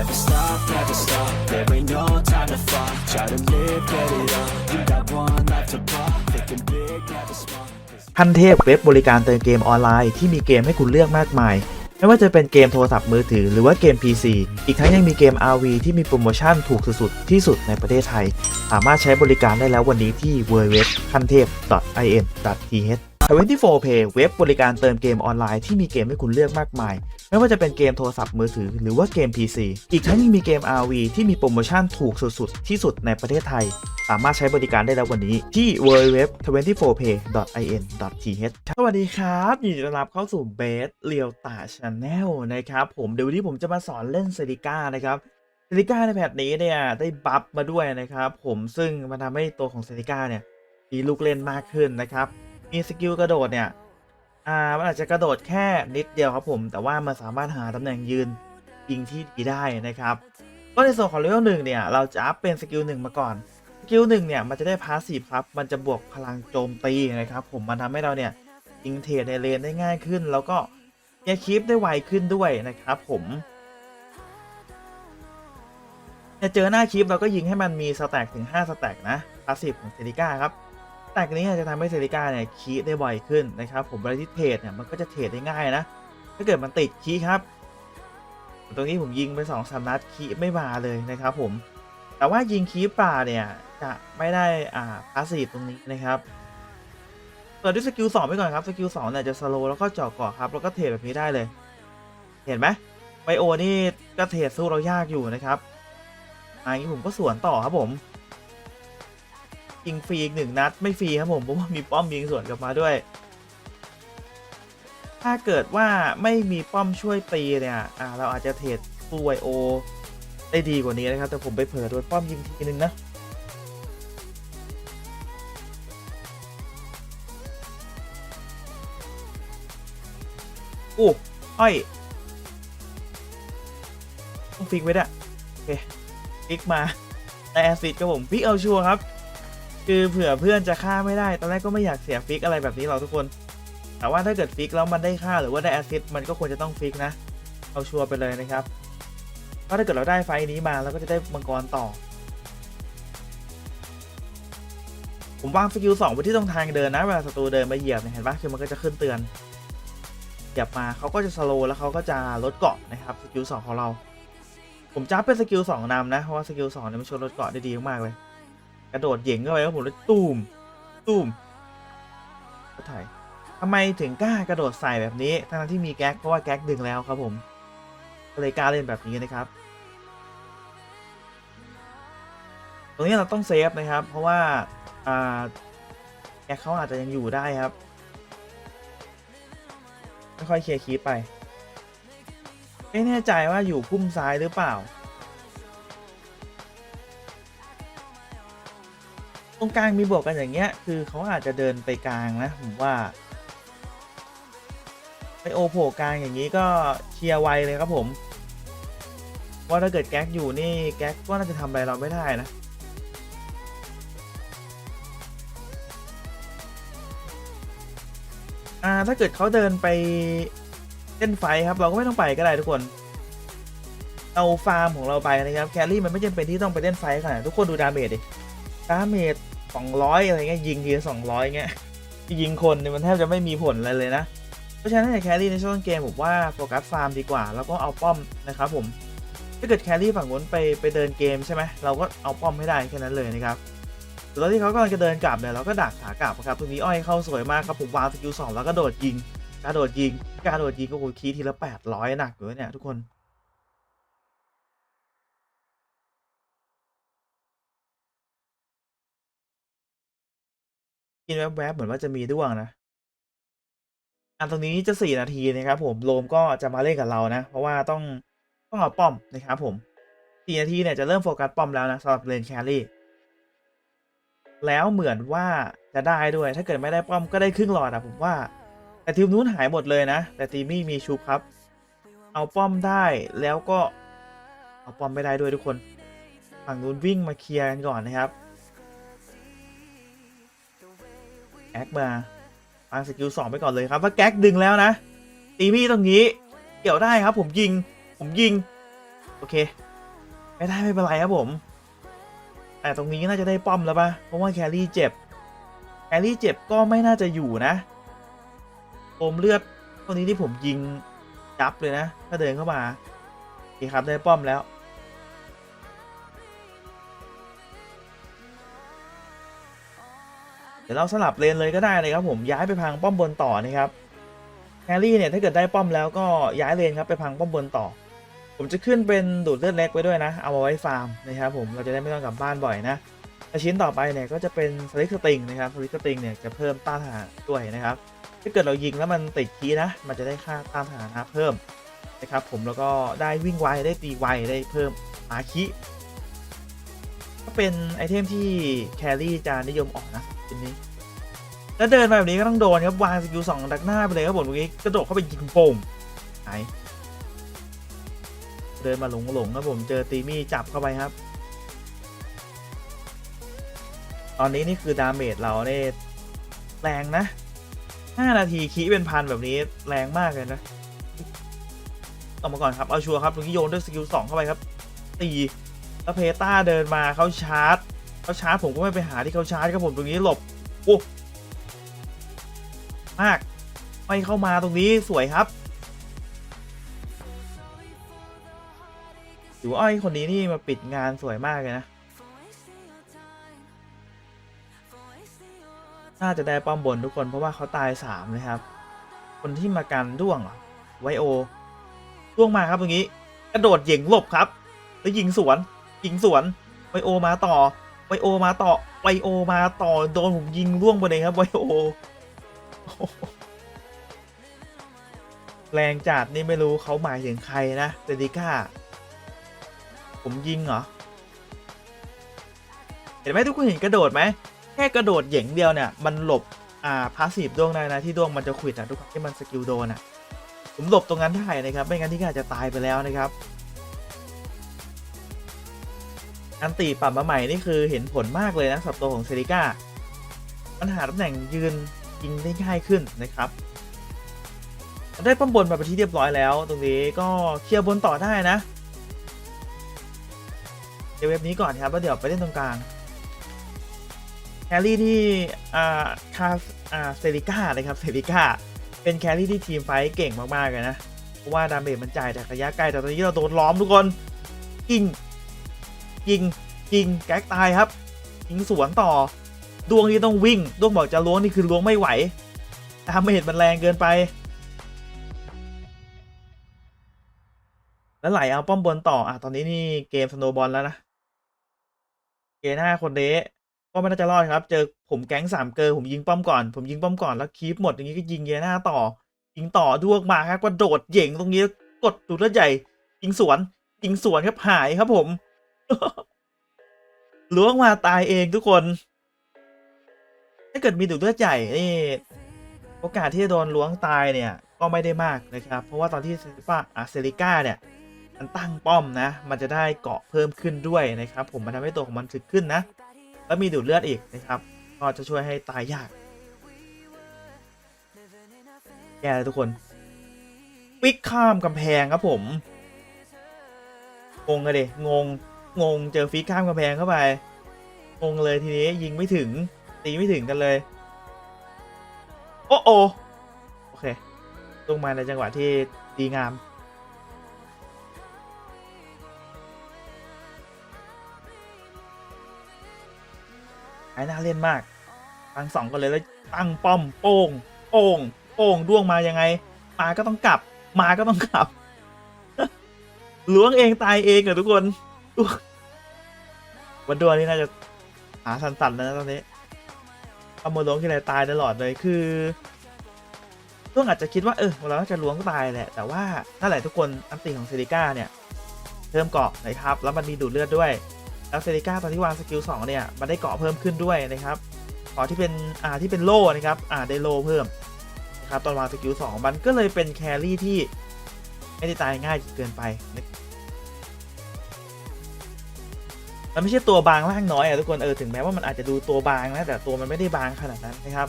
Never stop, never stop, there ain't no time to fall Try to live, get it up, you got one life to pop Thinking big, never small ขั้นเทพเว็บบริการเติมเกมออนไลน์ที่มีเกมให้คุณเลือกมากมาย ไม่ว่าจะเป็นเกมโทรศัพท์มือถือหรือว่าเกม PC อีกทั้งยังมีเกม RV ที่มีโปรโมชั่นถูกสุดๆที่สุดในประเทศไทย สามารถใช้บริการได้แล้ววันนี้ที่ www ขั้นเทพ in.th 24 Play เว็บบริการเติมเกมออนไลน์ที่มีเกมให้คุณเลือกมากมาย ไม่ว่าจะเป็นเกมโทรศัพท์มือถือหรือว่าเกม PC อีกทั้งยังมีเกม RV ที่มีโปรโมชั่นถูกสุดๆ ที่สุดในประเทศไทย สามารถใช้บริการได้แล้ววันนี้ที่ www.24pay.in.th สวัสดีครับยินดีต้อนรับเข้าสู่เบสเรียวตาชาแนลนะครับผมเดี๋ยววันนี้ผมจะมาสอนเล่นเซริก้านะครับเซริก้าในแพทนี้เนี่ยได้บัฟมาด้วยนะครับผมซึ่งมันทำให้ตัวของเซริก้าเนี่ยมีลูกเล่นมากขึ้นนะครับ มีสกิลกระโดดเนี่ย อ่า มันอาจจะกระโดดแค่นิดเดียวครับผม แต่ว่ามันสามารถหาตำแหน่งยืนยิงที่ดีได้นะครับ ก็ในส่วนของเลเวลหนึ่งเนี่ย เราจะอัพเป็นสกิลหนึ่งมาก่อน สกิลหนึ่งเนี่ย มันจะได้พาสซีฟครับ มันจะบวกพลังโจมตีนะครับผม มันทำให้เราเนี่ยยิงเทรดในเลนได้ง่ายขึ้น แล้วก็เกียร์คีปได้ไวขึ้นด้วยนะครับผมเนี่ยเจอหน้าคีปเราก็ยิงให้มันมีสแต็กถึง 5 สแต็กนะพาสซีฟของเซริก้าครับ แต็กนี้จะทำให้เซริก้าเนี่ยคีได้บ่อยขึ้นนะครับ ผมเวลาที่เทรดเนี่ยมันก็จะเทรดได้ง่ายนะ ถ้าเกิดมันติดคีครับ ตรงนี้ผมยิงไปสองสามนัดคีไม่มาเลยนะครับผม แต่ว่ายิงคีป่าเนี่ยจะไม่ได้อ่าพาสซีฟตรงนี้นะครับเปิดด้วยสกิลสองไปก่อนครับสกิลสองเนี่ยจะสโลแล้วก็เจาะเกาะครับแล้วก็เทรดแบบนี้ได้เลย เห็นไหมไบโอนี่ก็เทรดสู้เรายากอยู่นะครับอันนี้ผมก็สวนต่อครับผม ยิงฟรีอีกหนึ่งนัด ไม่ฟรีครับผมเพราะว่ามีป้อมยิงสวนกลับมาด้วย ถ้าเกิดว่าไม่มีป้อมช่วยตีเนี่ยอ่าเราอาจจะเทรดสู้ไวโอได้ดีกว่านี้นะครับ แต่ผมไปเผลอโดนป้อมยิงทีนึงนะอู้อ้อยต้องฟิกไว้ด้วยโอเคฟิกมาแต่แอซิดกับผมฟิกเอาชัวร์ครับ คือเผื่อเพื่อนจะฆ่าไม่ได้ ตอนแรกก็ไม่อยากเสียฟิกอะไรแบบนี้หรอกทุกคน แต่ว่าถ้าเกิดฟิกแล้วมันได้ค่าหรือว่าได้แอซิดมันก็ควรจะต้องฟิกนะ เอาชัวร์ไปเลยนะครับเพราะถ้าเกิดเราได้ไฟนี้มาเราก็จะได้มังกรต่อ ผมวางสกิลสองไว้ที่ตรงทางเดินนะเวลาศัตรูเดินมาเหยียบเนี่ยเห็นปะคือมันก็จะขึ้นเตือนเหยียบมาเขาก็จะสโลว์แล้วเขาก็จะลดเกาะนะครับสกิลสองของเรา ผมจับเป็นสกิลสองนำนะเพราะว่าสกิลสองเนี่ยมันช่วยลดเกาะได้ดีมากเลย กระโดดเหย่งเข้าไปแล้วผมเลยตูมตูมก็ถ่ายทำไมถึงกล้ากระโดดใส่แบบนี้ทั้งที่มีแก๊กเพราะว่าแก๊กดึงแล้วครับผมก็เลยกล้าเล่นแบบนี้นะครับ ตรงนี้เราต้องเซฟนะครับ เพราะว่าแก๊กเขาอาจจะยังอยู่ได้ครับค่อยๆเคลียร์คีปไปไม่แน่ใจว่าอยู่พุ่มซ้ายหรือเปล่า ตรงกลางมีบวกกันอย่างเงี้ย คือเขาอาจจะเดินไปกลางนะผมว่า ไปโอโผล่กลางอย่างนี้ก็เคลียร์ไวเลยครับผม ว่าถ้าเกิดแก๊กอยู่นี่แก๊กก็น่าจะทำอะไรเราไม่ได้นะอ่าถ้าเกิดเขาเดินไปเล่นไฟครับ เราก็ไม่ต้องไปก็ได้ทุกคนเอาฟาร์มของเราไปนะครับแครี่มันไม่จำเป็นที่ต้องไปเล่นไฟขนาดนั้นทุกคนดูดาเมจดิดาเมจ สองร้อยอะไรเงี้ยยิงทีสองร้อยเงี้ยยิงคนเนี่ยมันแทบจะไม่มีผลอะไรเลยนะ เพราะฉะนั้นแครี่ในช่วงเกมผมว่าโฟกัสฟาร์มดีกว่า แล้วก็เอาป้อมนะครับผมถ้าเกิดแครี่ฝั่งนู้นไปไปเดินเกมใช่ไหมเราก็เอาป้อมให้ได้แค่นั้นเลยนะครับส่วนตอนที่เขากำลังจะเดินกลับเนี่ยเราก็ดักขากลับนะครับตรงนี้อ้อยเข้าสวยมากครับผมวางสกิลสองแล้วก็โดดยิงกระโดดยิงกระโดดยิงก็โหคีทีละแปดร้อยหนักอยู่เนี่ยทุกคนินแวบๆเหมือนว่าจะมีด้วงนะอันตรงนี้จะสี่นาทีนะครับ ผมโลมก็จะมาเล่นกับเรานะ เพราะว่าต้องต้องเอาป้อมนะครับผมสี่นาทีเนี่ยจะเริ่มโฟกัสป้อมแล้วนะสำหรับเลนแครี่แล้วเหมือนว่าจะได้ด้วย ถ้าเกิดไม่ได้ป้อมก็ได้ครึ่งหลอดอะผมว่า แต่ทีมนู้นหายหมดเลยนะ แต่ทีมมี่มีชุบครับ เอาป้อมได้แล้วก็เอาป้อมไม่ได้ด้วยทุกคน ฝั่งนู้นวิ่งมาเคลียร์กันก่อนนะครับ แอ็กมาฟังสกิลสองไปก่อนเลยครับว่าแก๊กดึงแล้วนะ ตีมี่ตรงนี้ เกี่ยวได้ครับ ผมยิง ผมยิง โอเค ไม่ได้ไม่เป็นไรครับผม แต่ตรงนี้น่าจะได้ป้อมแล้วปะเพราะว่าแครี่เจ็บ แครี่เจ็บก็ไม่น่าจะอยู่นะโอมเลือดตัวนี้ที่ผมยิงยับเลยนะ ถ้าเดินเข้ามาโอเคครับได้ป้อมแล้ว ดี๋ยวเราสลับเลนเลยก็ได้เลยครับผมย้ายไปพังป้อมบนต่อนะครับแฮร์รี่เนี่ยถ้าเกิดได้ป้อมแล้วก็ย้ายเลนครับไปพังป้อมบนต่อ ผมจะขึ้นเป็นดูดเลือดเล็กไว้ด้วยนะ เอามาไว้ฟาร์มนะครับผมเราจะได้ไม่ต้องกลับบ้านบ่อยนะชิ้นต่อไปเนี่ยก็จะเป็นสลิกสติงนะครับสลิกสติงเนี่ยจะเพิ่มต้านทหารด้วยนะครับถ้าเกิดเรายิงแล้วมันติดคีนะ มันจะได้ค่าต้านทหารนะเพิ่มนะครับผมแล้วก็ได้วิ่งไวได้ตีไวได้เพิ่มอาคิก็เป็นไอเทมที่แครี่จะนิยมออกนะ ชิ้นนี้ แล้วเดินมาแบบนี้ก็ต้องโดนครับวางสกิลสองดักหน้าไปเลยครับผมเมื่อกี้กระโดดเข้าไปยิงโป่งหายเดินมาหลงหลงๆครับผมเจอตีมี่จับเข้าไปครับ ตอนนี้นี่คือดาเมจเราเนี่ยแรงนะ5นาทีคีเป็นพันแบบนี้แรงมากเลยนะออกมาก่อนครับ เอาชัวร์ครับตรงนี้โยนด้วยสกิลสองเข้าไปครับตีแล้วเพต้าเดินมาเขาชาร์จ เขาชาร์จผมก็ไม่ไปหาที่เขาชาร์จครับผมตรงนี้หลบโอ้มากไม่เข้ามาตรงนี้สวยครับถือว่าอ้อยคนนี้นี่มาปิดงานสวยมากเลยนะ น่าจะได้ป้อมบนทุกคนเพราะว่าเขาตายสามนะครับ คนที่มากันด้วงเหรอไวโอด้วงมาครับตรงนี้ กระโดดเหย่งหลบครับ แล้วยิงสวนยิงสวนไวโอมาต่อ ไวโอมาต่อไวโอมาต่อโดนผมยิงล่วงไปเลยครับไวโอ แรงจัดนี่ไม่รู้เขาหมายถึงใครนะเซดิก้า ผมยิงเหรอ เห็นไหมทุกคนเห็นกระโดดไหม แค่กระโดดเหย่งเดียวเนี่ย มันหลบ อ่าพาสซีฟดวงได้นะที่ดวงมันจะขวิดอะทุกครั้งที่มันสกิลโดนอะ ผมหลบตรงนั้นได้นะครับ ไม่งั้นที่อาจจะตายไปแล้วนะครับ อันตีปรับมาใหม่นี่คือเห็นผลมากเลยนะสำหรับตัวของเซริก้ามันหาตำแหน่งยืนยิงได้ง่ายขึ้นนะครับ ได้ป้อมบนมาเป็นที่เรียบร้อยแล้ว ตรงนี้ก็เคลียร์บนต่อได้นะเดี๋ยวเว็บนี้ก่อนครับแล้วเดี๋ยวไปเล่นตรงกลางแครี่ที่อ่าคาอ่าเซริก้านะครับเซริก้าเป็นแครี่ที่ทีมไฟท์เก่งมากๆเลยนะ เพราะว่าดาเมจมันจ่ายจากระยะไกลแต่ตอนนี้เราโดนล้อมทุกคนยิง ยิงยิงแก๊กตายครับยิงสวนต่อ ดวงนี้ต้องวิ่งดวงบอกจะล้วงนี่คือล้วงไม่ไหวดาเมจมันแรงเกินไป แล้วไหลเอาป้อมบนต่ออะตอนนี้นี่เกมสโนบอลแล้วนะเกหน้าคนเดะก็ไม่น่าจะรอดครับ เจอผมแก๊งสามเกอร์ผมยิงป้อมก่อน ผมยิงป้อมก่อนแล้วคีปหมดอย่างนี้ก็ยิงเยน่าต่อ ยิงต่อดวกมาครับกระโดดเหย่งตรงนี้กดดูดเลือดใหญ่ยิงสวนยิงสวนครับหายครับผม ล้วงมาตายเองทุกคน ถ้าเกิดมีดูดเลือดใหญ่นี่โอกาสที่จะโดนล้วงตายเนี่ยก็ไม่ได้มากนะครับ เพราะว่าตอนที่เซริฟ้าอาเซริก้าเนี่ยมันตั้งป้อมนะ มันจะได้เกาะเพิ่มขึ้นด้วยนะครับ ผมมันทำให้ตัวของมันถึกขึ้นนะ แล้วมีดูดเลือดอีกนะครับ ก็จะช่วยให้ตายยากแย่เลยทุกคนปิกข้ามกำแพงครับผม งงเลยงง งงเจอฟิกข้ามกำแพงเข้าไป งงเลยทีนี้ยิงไม่ถึง ตีไม่ถึงกันเลย โอ้โอโอเคลงมาในจังหวะที่ดีงามไอ้น่าเล่นมากตั้งสองกันเลยแล้วตั้งป้อมโป้งโป้งโป้งด้วงมายังไง มาก็ต้องกลับ มาก็ต้องกลับล้วงเองตายเองเหรอทุกคน วงวันดวนี่น่าจะหาสันๆแล้วนะตอนนี้เอามาล้วงที่ไรตายตลอดเลยคือด้วงอาจจะคิดว่าเออเราน่าจะล้วงตายแหละ แต่ว่านั่นแหละทุกคนอันตีของเซริก้าเนี่ยเพิ่มเกาะนะครับ แล้วมันมีดูดเลือดด้วย แล้วเซริก้าตอนที่วางสกิล2เนี่ยมันได้เกาะเพิ่มขึ้นด้วยนะครับเกาะที่เป็นอ่าที่เป็นโล่นะครับอ่าได้โล่เพิ่มนะครับตอนวางสกิล2มันก็เลยเป็นแครี่ที่ไม่ได้ตายง่ายเกินไป มันไม่ใช่ตัวบางร่างน้อยอะทุกคนเออถึงแม้ว่ามันอาจจะดูตัวบางนะแต่ตัวมันไม่ได้บางขนาดนั้นนะครับ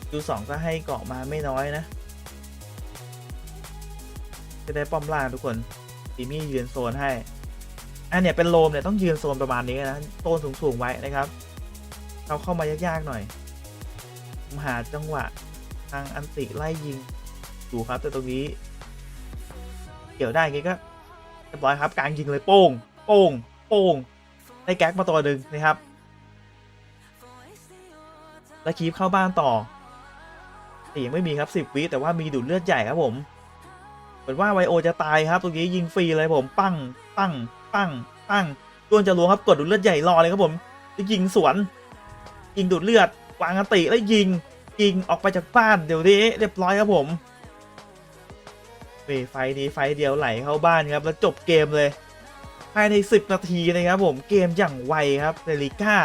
สกิล2ก็ให้เกาะมาไม่น้อยนะจะได้ป้อมล่างทุกคนทีมี่ยืนโซนให้อันเนี้ยเป็นโลมเนี่ยต้องยืนโซนประมาณนี้นะโซนสูงๆไว้นะครับเราเข้ามายากๆหน่อยมหาจังหวะทางอันติไล่ยิงดูครับแต่ตรงนี้ เกี่ยวได้งี้ก็เรียบร้อยครับกลางยิงเลยโป้งโป้ง โป้งได้แก๊กมาตัวหนึ่งนะครับ แล้วคีบเข้าบ้านต่อต่ยังไม่มีครับสิบวิแต่ว่ามีดูดเลือดใหญ่ครับผมเหมือนว่าไวโอจะตายครับตรงนี้ยิงฟรีเลยผมปั้งปั้งปั้งปั้งดวลจะลวงครับกดดูดเลือดใหญ่รอเลยครับผมจะยิงสวน ยิงดูดเลือดวางอัติแล้วยิงยิงออกไปจากบ้านเดี๋ยวนี้เรียบร้อยครับผมเฮ้ยไฟนี้ไฟเดียวไหลเข้าบ้านครับแล้วจบเกมเลย ภายใน 10 นาทีนะครับผมเกมอย่างไวครับเซริก้า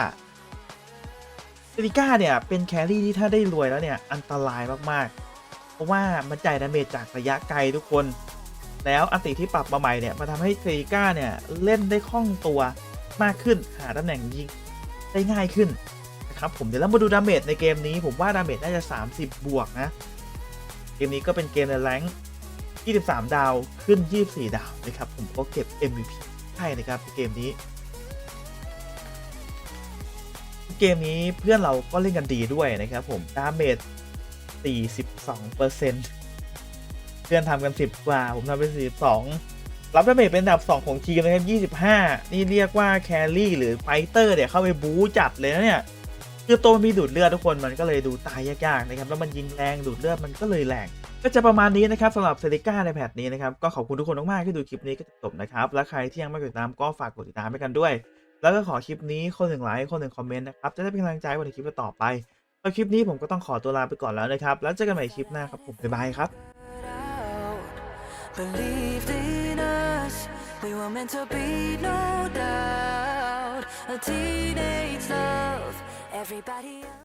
เซริก้าเนี่ยเป็นแครี่ที่ถ้าได้รวยแล้วเนี่ยอันตรายมากๆ เพราะว่ามันจ่ายดาเมจจากระยะไกลทุกคน แล้วอันติที่ปรับมาใหม่เนี่ยมันทำให้เซริก้าเนี่ยเล่นได้คล่องตัวมากขึ้นหาตำแหน่งยิงได้ง่ายขึ้นนะครับผมเดี๋ยวเรามาดูดาเมจในเกมนี้ผมว่าดาเมจน่าจะ 30 บวกนะเกมนี้ก็เป็นเกมในแรงค์23 ดาวขึ้น 24 ดาวนะครับผมก็เก็บ MVP ให้นะครับเกมนี้ เกมนี้เพื่อนเราก็เล่นกันดีด้วยนะครับผมดาเมจ42เปอร์เซ็นต์เพื่อนทำกัน 10 กว่า ผมทำเป็น 42 รับดาเมจเป็นอันดับ 2 ของทีมนะครับ25 นี่เรียกว่าแครี่หรือไฟเตอร์เนี่ยเข้าไปบู๊จัดเลยนะเนี่ยคือตัวมันมีดูดเลือดทุกคนมันก็เลยดูตายยากๆนะครับแล้วมันยิงแรงดูดเลือดมันก็เลยแรง ก็จะประมาณนี้นะครับสำหรับเซริก้าในแพทนี้นะครับก็ขอบคุณทุกคนมากๆที่ดูคลิปนี้ก็จบนะครับและใครที่ยังไม่กดติดตามก็ฝากกดติดตามให้กันด้วย แล้วก็ขอคลิปนี้คนหนึ่งไลค์คนหนึ่งคอมเมนต์นะครับจะได้เป็นกำลังใจวันในคลิปต่อไปสำหรับคลิปนี้ผมก็ต้องขอตัวลาไปก่อนแล้วนะครับแล้วเจอกันใหม่คลิปหน้าครับผมบ๊ายบายครับ Believed in us, we were meant to be, no doubt. A teenage love, everybody.